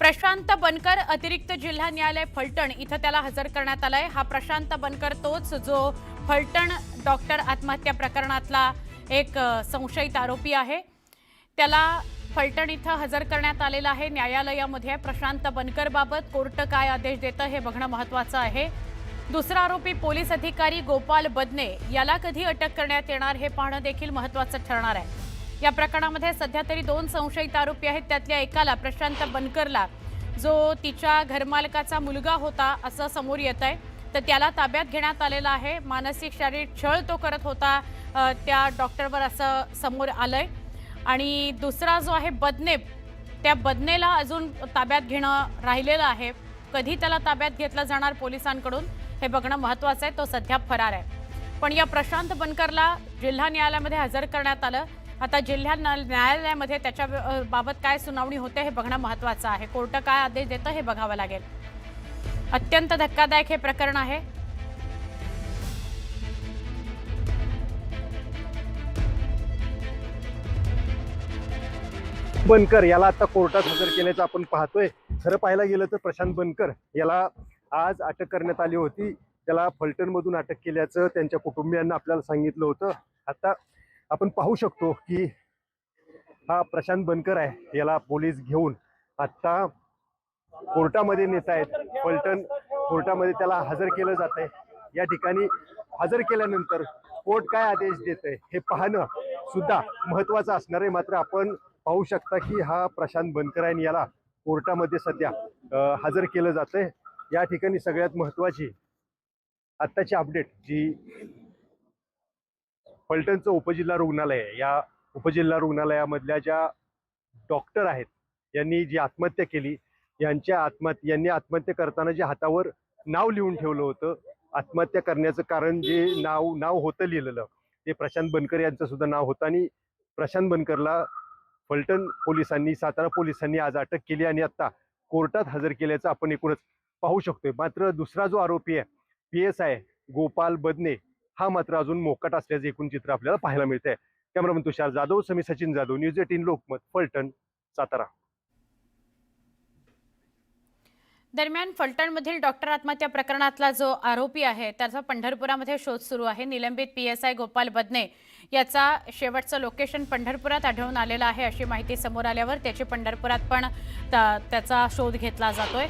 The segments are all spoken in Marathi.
प्रशांत बनकर अतिरिक्त जिल्हा न्यायालय फलटण इथं त्याला हजर करण्यात आलाय. हा प्रशांत बनकर तोच जो फलटण डॉक्टर आत्महत्या प्रकरणातला एक संशयित आरोपी आहे. त्याला फलटण इथं हजर करण्यात आलेलं आहे. न्यायालयामध्ये प्रशांत बनकरबाबत कोर्ट काय आदेश देतं हे बघणं महत्वाचं आहे. दुसरा आरोपी पोलीस अधिकारी गोपाल बदने याला कधी अटक करण्यात येणार हे पाहणं देखील महत्वाचं ठरणार आहे. या प्रकरणामध्ये सध्या तरी दोन संशयित आरोपी आहेत. त्यातल्या एकाला प्रशांत बनकरला जो तिच्या घरमालकाचा मुलगा होता असं समोर येत आहे. तर त्याला ताब्यात घेण्यात आलेला आहे. मानसिक शारीरिक छळ तो करत होता त्या डॉक्टरवर असं समोर आलंय. आणि दुसरा जो आहे बदनेप त्या बदनेला अजून ताब्यात घेणं राहिलेलं आहे. कधी त्याला ताब्यात घेतलं जाणार पोलिसांकडून हे बघणं महत्त्वाचं आहे. तो सध्या फरार आहे. पण या प्रशांत बनकरला जिल्हा न्यायालयामध्ये हजर करण्यात आलं. आता जिल्हा न्यायालयामध्ये त्याच्या बाबत काय सुनावणी होते हे बघणं महत्वाचं आहे. कोर्ट काय आदेश देतं हे बघावं लागेल. अत्यंत धक्कादायक हे प्रकरण आहे. बनकर याला आता कोर्टात हजर केल्याचं आपण पाहतोय. खरं पाहायला गेलं तर प्रशांत बनकर याला आज अटक करण्यात आली होती. त्याला फलटणमधून अटक केल्याचं त्यांच्या कुटुंबियांना आपल्याला सांगितलं होतं. आता आपण पाहू शकतो की हा प्रशांत बनकर आहे. याला पोलीस घेऊन आत्ता कोर्टामध्ये नेत आहेत. पलटण कोर्टामध्ये त्याला हजर केलं जात आहे. या ठिकाणी हजर केल्यानंतर कोर्ट काय आदेश देत आहे हे पाहणं सुद्धा महत्वाचं असणार आहे. मात्र आपण पाहू शकता की हा प्रशांत बनकर आहे आणि याला कोर्टामध्ये सध्या हजर केलं जात आहे या ठिकाणी सगळ्यात महत्वाची आत्ताची अपडेट जी फलटणचं उपजिल्हा रुग्णालय या उपजिल्हा रुग्णालयामधल्या ज्या डॉक्टर आहेत यांनी जी आत्महत्या केली यांच्या आत्महत्या यांनी आत्महत्या करताना जे हातावर नाव लिहून ठेवलं होतं आत्महत्या करण्याचं कारण जे नाव नाव होतं लिहिलेलं ते प्रशांत बनकर यांचं सुद्धा नाव होतं. आणि प्रशांत बनकरला फलटण पोलिसांनी सातारा पोलिसांनी आज अटक केली आणि आत्ता कोर्टात हजर केल्याचं आपण एकूणच पाहू शकतोय. मात्र दुसरा जो आरोपी आहे P S I Gopal Badne हा मात्र अजून मोकट असल्याचं एकूण चित्र आपल्याला पाहायला मिळतंय. कॅमेरामन तुषार जाधव समी सचिन जाधव न्यूज एटीन लोकमत फलटण सातारा. दरम्यान फलटणमधील डॉक्टर आत्महत्या प्रकरणातला जो आरोपी आहे त्याचा पंढरपुरामध्ये शोध सुरू आहे. निलंबित P S I Gopal Badne याचा शेवटचं लोकेशन पंढरपुरात आढळून आलेलं आहे अशी माहिती समोर आल्यावर त्याची पंढरपुरात पण त्याचा शोध घेतला जातोय.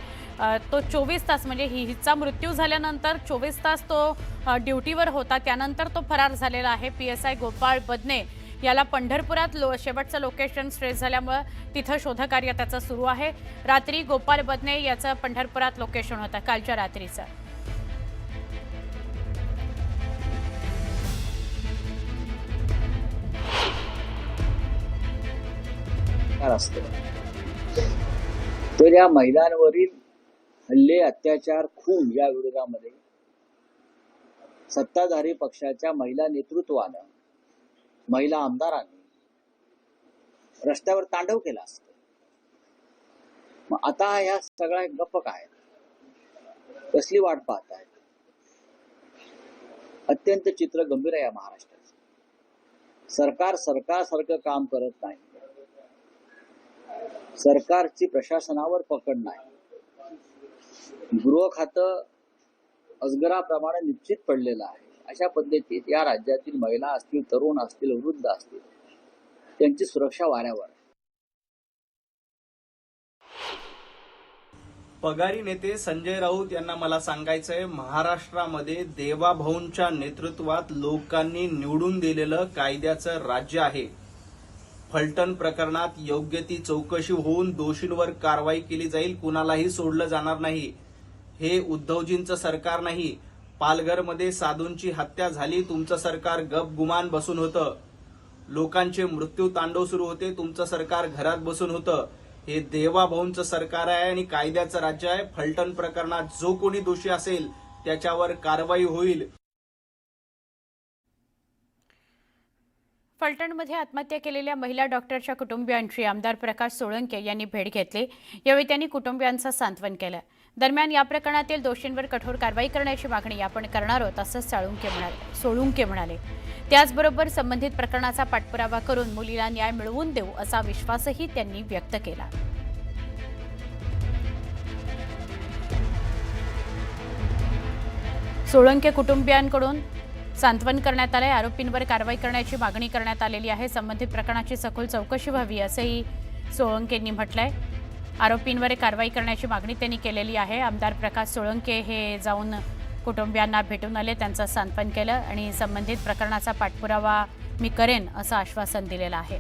तो चोवीस तास म्हणजे हि हिचा मृत्यू झाल्यानंतर चोवीस तास तो ड्युटीवर होता. त्यानंतर तो फरार झालेला आहे P S I Gopal Badne. याला पंढरपुरात लो शेवटचं लोकेशन स्ट्रेस झाल्यामुळं तिथं शोधकार्य त्याचं सुरू आहे. रात्री गोपाल बदने याचं पंढरपुरात लोकेशन होतं कालच्या रात्रीचं. असतो? तर या महिलांवरील हल्ले अत्याचार खून या विरोधामध्ये सत्ताधारी पक्षाच्या महिला नेतृत्वानं महिला आमदारांनी रस्त्यावर तांडव केला असत. मग आता ह्या सगळ्या गप्प काय? कसली वाट पाहतायत अत्यंत चित्र गंभीर आहे या महाराष्ट्राचं. सरकार सरकारसारखं काम करत नाही. सरकारची प्रशासनावर पकड नाही. गृह खातं अजगराप्रमाणे निश्चित पडलेलं आहे. अशा पद्धतीत या राज्यातील महिला असतील तरुण असतील वृद्ध असतील त्यांची सुरक्षा वाऱ्यावर. पगारी नेते संजय राऊत यांना मला सांगायचंय महाराष्ट्रामध्ये देवाभाऊंच्या नेतृत्वात लोकांनी निवडून दिलेलं कायद्याचं राज्य आहे. फलटण प्रकरणात योग्य ती चौकशी होऊन दोषींवर कारवाई केली जाईल कुणालाही सोडलं जाणार नाही. हे उद्धवजींचं सरकार नाही. पालघरमध्ये साधूंची हत्या झाली तुमचं सरकार गप गुमान बसून होतं. लोकांचे मृत्यू तांडव सुरू होते तुमचं सरकार घरात बसून होतं. हे देवाभाऊंचं सरकार आहे आणि कायद्याचं राज्य आहे. फलटण प्रकरणात जो कोणी दोषी असेल त्याच्यावर कारवाई होईल. फलटणमध्ये आत्महत्या केलेल्या महिला डॉक्टरच्या कुटुंबियांची आमदार प्रकाश सोळंके यांनी भेट घेतली. यावेळी त्यांनी कुटुंबियांचं सांत्वन केलं. दरम्यान या प्रकरणातील दोषींवर कठोर कारवाई करण्याची मागणी आपण करणार आहोत असं साळुंके म्हणाले सोळुंके म्हणाले. त्याचबरोबर संबंधित प्रकरणाचा पाठपुरावा करून मुलीला न्याय मिळवून देऊ असा विश्वासही त्यांनी व्यक्त केला. सोळंके कुटुंबियांकडून सांत्वन करण्यात आलंय. आरोपींवर कारवाई करण्याची मागणी करण्यात आलेली आहे. संबंधित प्रकरणाची सखोल चौकशी व्हावी असंही सोळंकेंनी म्हटलंय. आरोपींवर कारवाई करण्याची मागणी त्यांनी केलेली आहे. आमदार प्रकाश सोळंके हे जाऊन कुटुंबियांना भेटून आले त्यांचं सांत्वन केलं आणि संबंधित प्रकरणाचा पाठपुरावा मी करेन असं आश्वासन दिलेलं आहे.